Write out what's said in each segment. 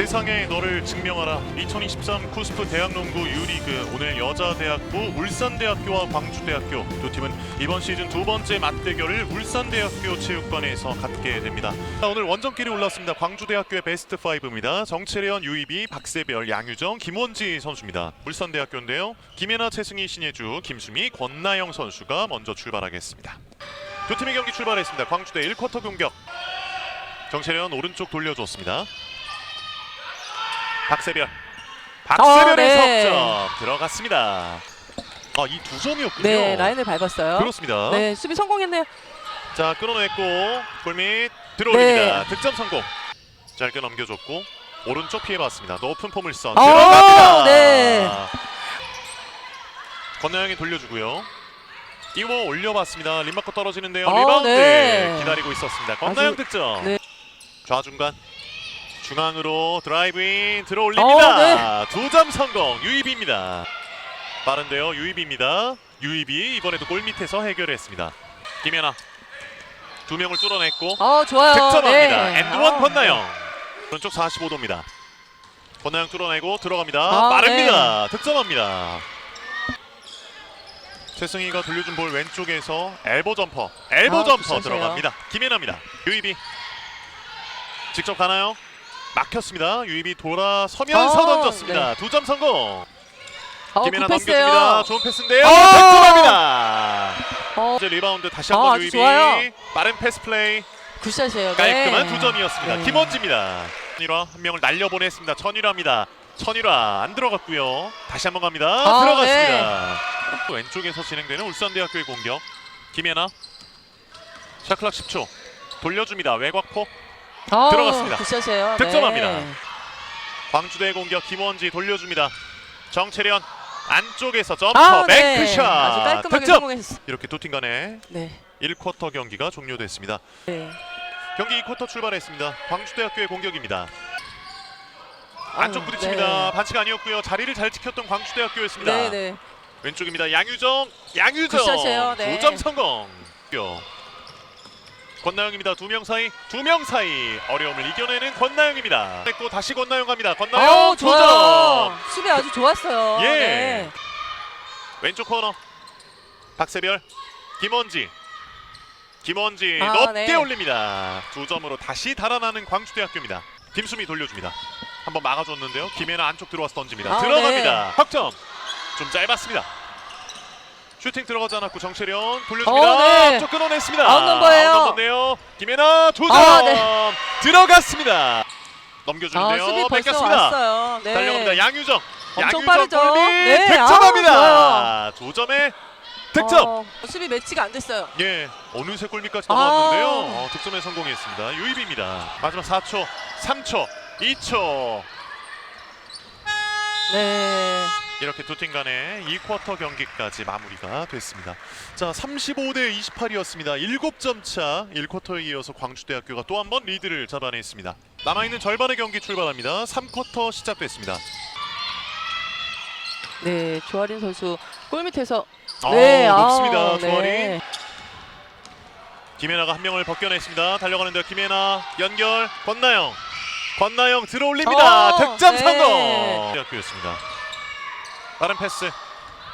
세상에 너를 증명하라. 2023 쿠스프 대학농구 유리그. 오늘 여자대학부 울산대학교와 광주대학교. 두 팀은 이번 시즌 두 번째 맞대결을 울산대학교 체육관에서 갖게 됩니다. 자, 오늘 원정길이 올랐습니다. 광주대학교의 베스트 5입니다. 정채련, 유이비, 박세별, 양유정, 김원지 선수입니다. 울산대학교인데요. 김혜나, 최승희, 신예주, 김수미, 권나영 선수가 먼저 출발하겠습니다. 두 팀의 경기 출발했습니다. 광주대 1쿼터 공격. 정채련 오른쪽 돌려줬습니다 박세별 박세별의 어, 네. 석점 들어갔습니다. 아 이 두 점이었군요. 네, 라인을 밟았어요. 그렇습니다. 네, 수비 성공했네요. 자 끊어냈고 골밑 들어올립니다. 네. 득점 성공. 짧게 넘겨줬고 오른쪽 피해봤습니다. 높은 포물선 어, 들어갑니다. 네. 권나영이 돌려주고요. 띄워 올려봤습니다. 림마커 떨어지는데요. 어, 리바운드 네. 기다리고 있었습니다. 권나영 득점. 네. 좌중간 중앙으로 드라이브인 들어올립니다. 어, 두점 성공 유이비입니다. 빠른데요 유이비입니다. 유이비 이번에도 골 밑에서 해결했습니다. 김연아 두 명을 뚫어냈고 어, 좋아요. 득점합니다. 네. 엔드원 아. 권나영 오른쪽 45도입니다. 권나영 뚫어내고 들어갑니다. 아, 빠릅니다. 득점합니다. 최승희가 돌려준 볼 왼쪽에서 엘보 점퍼 엘보 아, 점퍼 굿샷이에요. 들어갑니다. 김연아입니다. 유이비 직접 가나요? 막혔습니다. 유이비 돌아서면서 아, 던졌습니다. 두점 성공. 어, 김연아 굿패스예요. 넘겨줍니다. 좋은 패스인데요. 어! 득점합니다. 어, 이제 리바운드 다시 아, 한번 아주 유이비 좋아요. 빠른 패스 플레이 굿샷이에요. 깔끔한 네. 두 점이었습니다. 네. 김원지입니다. 천일화 한 명을 날려보냈습니다. 천일화입니다. 천일화 안 들어갔고요. 다시 한번 갑니다. 아, 들어갔습니다. 또 왼쪽에서 진행되는 울산대학교의 공격. 김예나 샤클락 10초 돌려줍니다. 외곽포 어, 들어갔습니다. 굿샷이에요. 득점합니다. 네. 광주대의 공격 김원지 돌려줍니다. 정채련 안쪽에서 점퍼 아, 네. 아주 깔끔하게 득점 성공했어. 이렇게 두 팀 간의 네. 1쿼터 경기가 종료됐습니다. 네. 경기 2쿼터 출발했습니다. 광주대학교의 공격입니다. 안쪽 아유, 부딪힙니다. 네. 반칙 아니었고요. 자리를 잘 지켰던 광주대학교였습니다. 네, 네. 왼쪽입니다. 양유정, 양유정 굿샷이에요. 네. 2점 성공. 권나영입니다. 두 명 사이, 두 명 사이 어려움을 이겨내는 권나영입니다. 했고 다시 권나영 갑니다. 권나영 어, 두 점. 좋아요. 수비 아주 좋았어요. 예. 네. 왼쪽 코너 박세별, 김원지. 김원지 아, 높게 네. 올립니다. 두 점으로 다시 달아나는 광주대학교입니다. 김수미 돌려줍니다. 한번 막아줬는데요. 김혜나 안쪽 들어와서 던집니다. 아, 들어갑니다. 네. 확점. 좀 짧았습니다. 슈팅 들어가지 않았고 정채련 돌려줍니다. 어, 네. 쪽 끊어냈습니다. 아웃 넘버예요. 아웃 넘버인데요. 김혜나 두 점. 아, 네. 들어갔습니다. 아, 넘겨주는데요. 수비 벌써 뺏겼습니다. 왔어요. 네. 달려갑니다. 양유정. 엄청 양유정 빠르죠? 골밑 네, 득점합니다. 아우, 두 점에 득점. 어, 수비 매치가 안 됐어요. 예, 어느새 골밑까지 아. 넘어왔는데요. 어, 득점에 성공했습니다. 유입입니다. 마지막 4초, 3초, 2초. 네. 이렇게 두 팀 간의 2쿼터 경기까지 마무리가 됐습니다. 자, 35대 28이었습니다. 7점 차 1쿼터에 이어서 광주대학교가 또 한 번 리드를 잡아냈습니다. 남아있는 절반의 경기 출발합니다. 3쿼터 시작됐습니다. 네, 조아린 선수 골 밑에서 아, 네, 높습니다. 아우, 조아린. 네. 김혜나가 한 명을 벗겨냈습니다. 달려가는데요. 김혜나 연결 권나영. 권나영 들어올립니다. 어, 득점 네. 성공. 대학교였습니다. 빠른 패스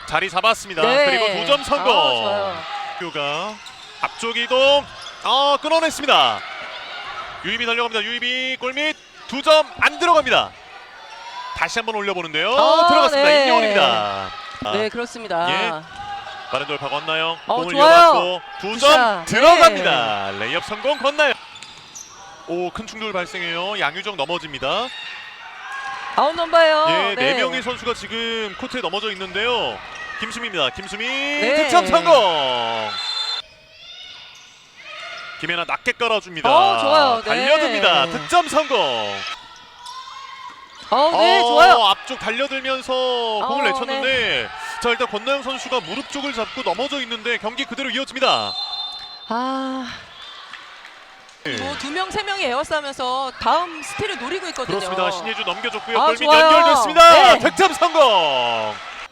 자리 잡았습니다. 네. 그리고 두점 성공. 아. 학교가 앞쪽 이동. 아 끊어냈습니다. 유입이 달려갑니다. 유입이 골밑 두 점 안 들어갑니다. 다시 한번 올려보는데요. 어, 들어갔습니다. 네. 임요원입니다. 아, 네, 그렇습니다. 예. 빠른 돌파 권나영 어, 공을 좋아요. 이어받고 두 점 굿샷. 네. 들어갑니다. 레이업 성공 권나영. 오큰 충돌 발생해요. 양유정 넘어집니다. 아웃 넘버예요. 예, 네 명의 선수가 지금 코트에 넘어져 있는데요. 김수미입니다. 김수미 네. 득점 성공. 김혜나 낮게 깔아줍니다. 어, 좋아요. 네. 달려듭니다. 득점 성공. 어, 네, 어, 좋아요. 앞쪽 달려들면서 공을 어, 내쳤는데 자 일단 권나영 선수가 무릎 쪽을 잡고 넘어져 있는데 경기 그대로 이어집니다. 아, 네. 뭐 두 명, 세 명이 에어싸면서 다음 스틸을 노리고 있거든요. 그렇습니다. 신예주 넘겨줬고요. 아, 골밑 좋아요. 연결됐습니다. 네. 득점 성공.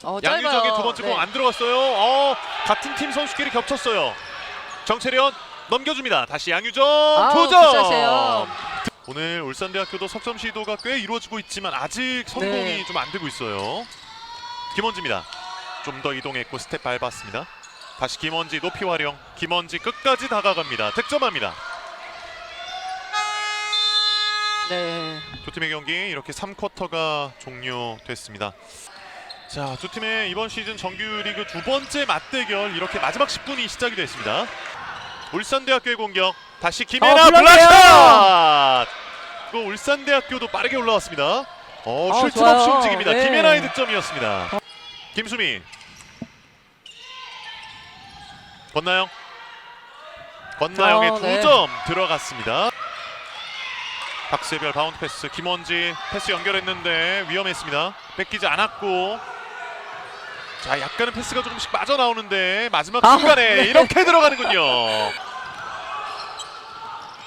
어, 양유정의 짧아요. 두 번째 네. 공안 들어갔어요. 어, 같은 팀 선수끼리 겹쳤어요. 정채련 넘겨줍니다. 다시 양유정 아우, 두 점. 굿샷이에요. 오늘 울산대학교도 석점 시도가 꽤 이루어지고 있지만 아직 성공이 네. 좀 안 되고 있어요. 김원지입니다. 좀 더 이동했고 스텝 밟았습니다. 다시 김원지 높이 활용. 김원지 끝까지 다가갑니다. 득점합니다. 네. 두 팀의 경기 이렇게 3쿼터가 종료됐습니다. 자, 두 팀의 이번 시즌 정규리그 두 번째 맞대결 이렇게 마지막 10분이 시작이 됐습니다. 울산대학교의 공격 다시 김혜나 어. 블락샷. 그 울산대학교도 빠르게 올라왔습니다. 어, 어, 쉴틈 없이 좋아요. 움직입니다. 네. 김혜나의 득점이었습니다. 김수미. 권나영. 권나영의 어, 두 네. 점 들어갔습니다. 박세별 바운드 패스 김원지 패스 연결했는데 위험했습니다. 뺏기지 않았고 자 약간은 패스가 조금씩 빠져나오는데 마지막 아, 순간에 네. 이렇게 들어가는군요.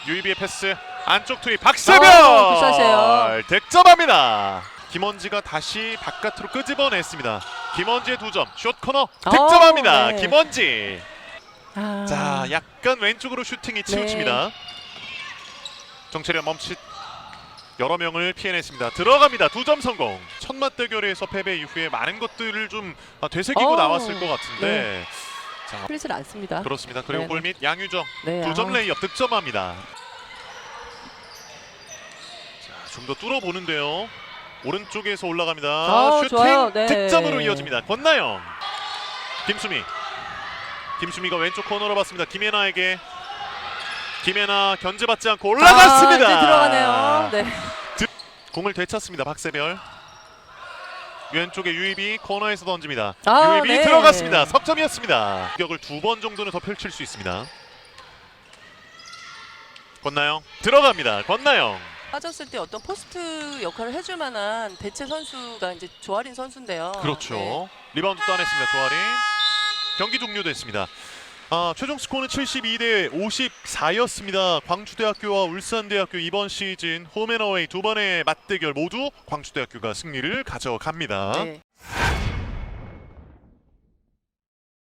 유이비의 패스 안쪽 투입 박세별 아. 득점합니다. 김원지가 다시 바깥으로 끄집어냈습니다. 김원지의 두 점, 숏 코너 아, 득점합니다. 네. 김원지. 아, 자, 약간 왼쪽으로 슈팅이 치우칩니다. 정체련 멈칫 여러 명을 피해냈습니다. 들어갑니다. 두 점 성공. 첫 맞대결에서 패배 이후에 많은 것들을 좀 아, 되새기고 어우, 나왔을 것 같은데 자, 안 씁니다. 그렇습니다. 그리고 네네. 골밑 양유정 네, 두 점 아. 레이업 득점합니다. 자, 좀더 뚫어보는데요. 오른쪽에서 올라갑니다. 아, 슈팅 좋아요. 네. 득점으로 이어집니다. 권나영, 김수미, 김수미가 왼쪽 코너로 봤습니다. 김예나에게 김예나 견제받지 않고 올라갔습니다. 아, 들어가네요. 네. 공을 되찾습니다. 박세별. 왼쪽에 유입이 코너에서 던집니다. 아, 유입이 네. 들어갔습니다. 석점이었습니다. 공격을 두 번 정도는 더 펼칠 수 있습니다. 권나영 들어갑니다. 권나영. 빠졌을 때 어떤 포스트 역할을 해줄 만한 대체 선수가 이제 조아린 선수인데요. 그렇죠. 네. 리바운드 따냈습니다. 조아리. 경기 종료됐습니다. 아, 최종 스코어는 72 대 54였습니다. 광주대학교와 울산대학교 이번 시즌 홈앤어웨이 두 번의 맞대결 모두 광주대학교가 승리를 가져갑니다. 네.